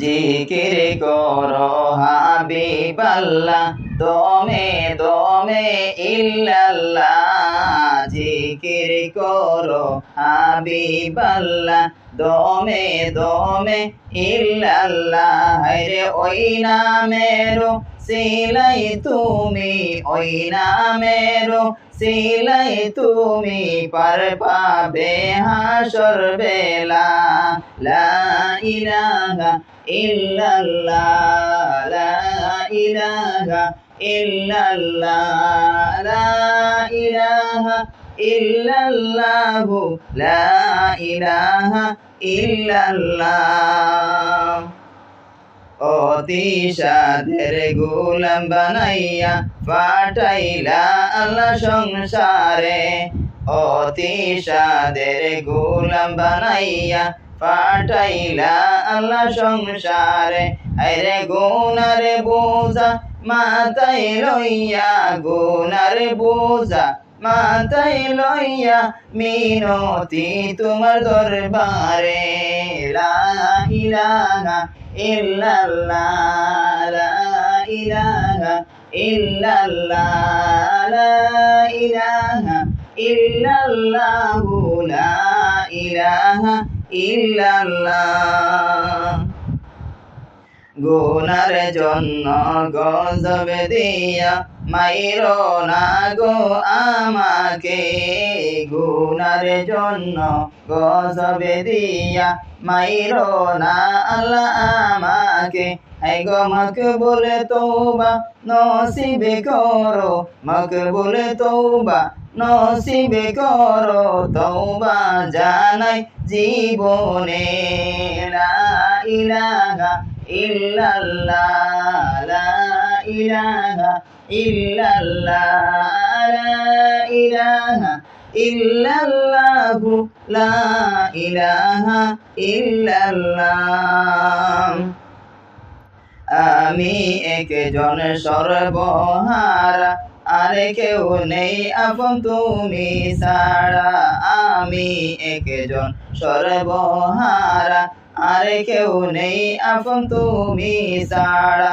জিকির করো হাবিবাল্লাহ দমে দমে ইল্লাল্লাহ। জিকির করো, হাবিবাল্লাহ। দমে দমে, ইল্লাল্লাহ। রে ওই নামেরও সিলাই তুমি, ওই নামেরও সিলাই তুমি পার পাবে হাসর বেলা। লা ইলাহা ইল্লাল্লাহ, লা ইলাহা ইল্লাল্লাহ, লা ইলাহা ইল্লাল্লাহু লা ইলাহা ইল্লাল্লাহ। অতি সাধের গোলাম বানাইয়া পাঠাইলা আল্লাহ সংসারে। অতি সাধের বানাইয়া পাঠাইলা আল্লাহ সংসারে। আরে গুনারে বোঝা মাথায় লইয়া, গুনারে বোঝা মাথায় লইয়া মিনতি তোমার দরবারে লা ইলাহা ইল্লাল্লাহ লা ইলাহা ইল্লাল্লাহ লা ইলাহা ইল্লাল্লাহ। গুনার জন্য গজব দিয়া মাইরো না গো আমাকে। গুনার জন্য গজব দিয়া মাইরো না আল্লাহ আমাকে। এই গো মকবুল তৌবা নসিবে করো। মকবুল তৌবা নসিবে করো। তৌবা জানাই জীবনে। লা ইল্লাল্লাহ, লা ইলাহা ইলাহা ইলাহা আমি একজন সর্বহারা, আর কেউ নেই আপন তুমি ছাড়া। আমি একজন সর্বহারা আর কেউ নেই আপন তুমি ছাড়া।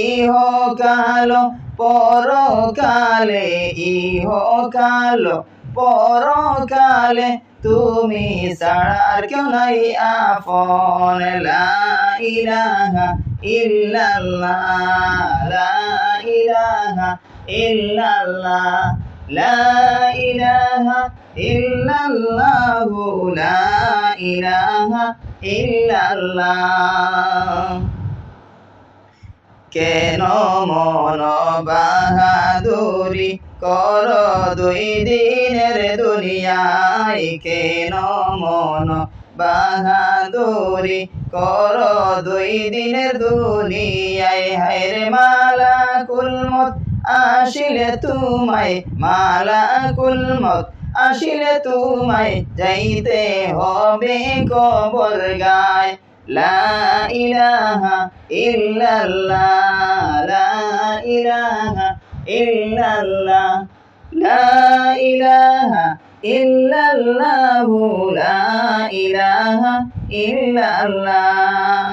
ইহ কালো, পরকালে, ইহ কালো, পরকালে তুমি ছাড়া। আর কেউ নাই আপন, লা ইলাহা ইল্লাল্লাহ, লা ইলাহা ইল্লাল্লাহ ইলাহা ইলাহা কেন মন বাহাদুরি কর দুই দিনের দুনিয়ায়? কেন মন বাহাদুরি কর দুই দিনের দুনিয়ায়? হায়রে মালা কুলমত আসিলে তুমায় মালা কুলমত আসিলে তুমায় যাইতে হবে কবর গায়। লা ইলাহা ইল্লাল্লাহ, লা ইলাহা ইল্লাল্লাহ, লা ইলাহা ইল্লাল্লাহ, লা ইলাহা ইল্লাল্লাহ।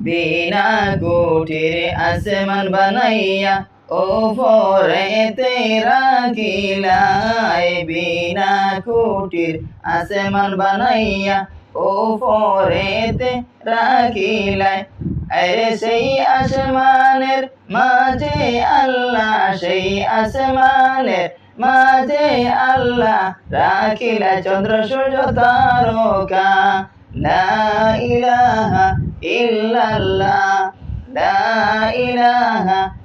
বিনা কুটির আসমান বানাইয়া ও ফরে তেরা কিলাই বিনা কুটির আসমান বানাইয়া ও ফরেতে রাখিলাই আরে সেই আসমানের মাঝে আল্লাহ, সেই আসমানের মাঝে আল্লাহ রাখিলা চন্দ্র, সূর্য, তারকা। লা ইলাহা ইল্লাল্লাহ, লা ইলাহা